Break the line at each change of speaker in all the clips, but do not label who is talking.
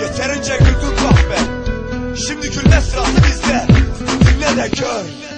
Yeterince güldün kahpe Şimdi gülme sırası bizde. Dinle de gör.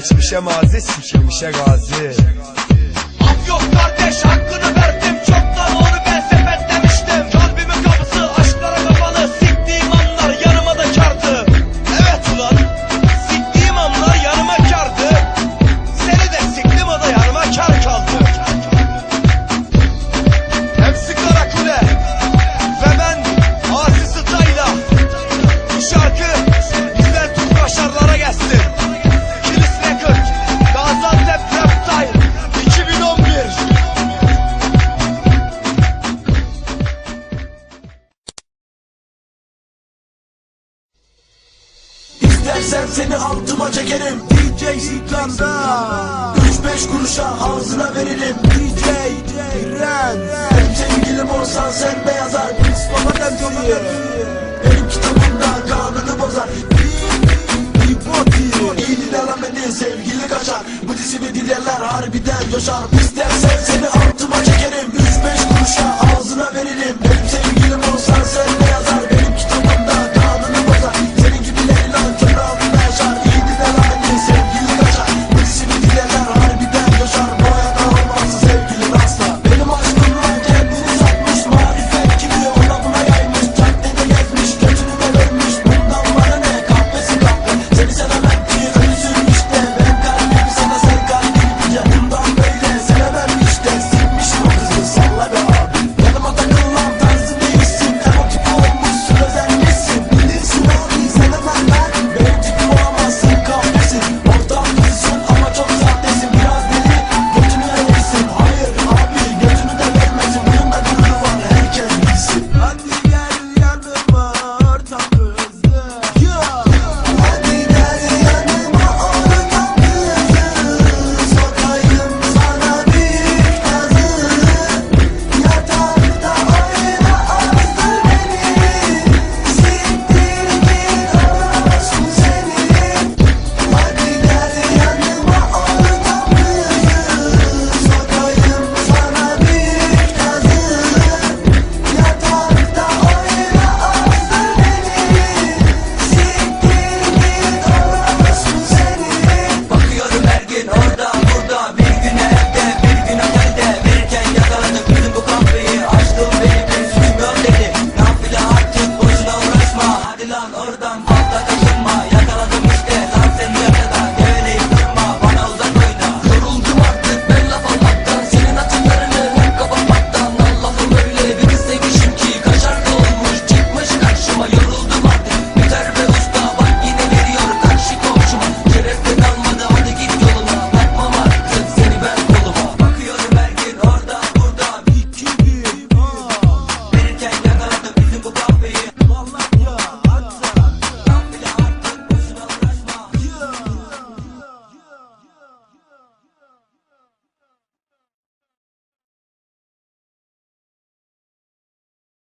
Geçmişe mazi,
geçmişe gazi
Gidersen seni
altıma çekerim DJ İkram'da 3-5 kuruşa ağzına veririm DJ Ren Benim sevgilim olsan sen beyazar Mustafa Demci Benim kitabımda kanını bozar İyi dil alamedin sevgili kaçar Bu dizi ve dilerler harbiden coşar İstersen seni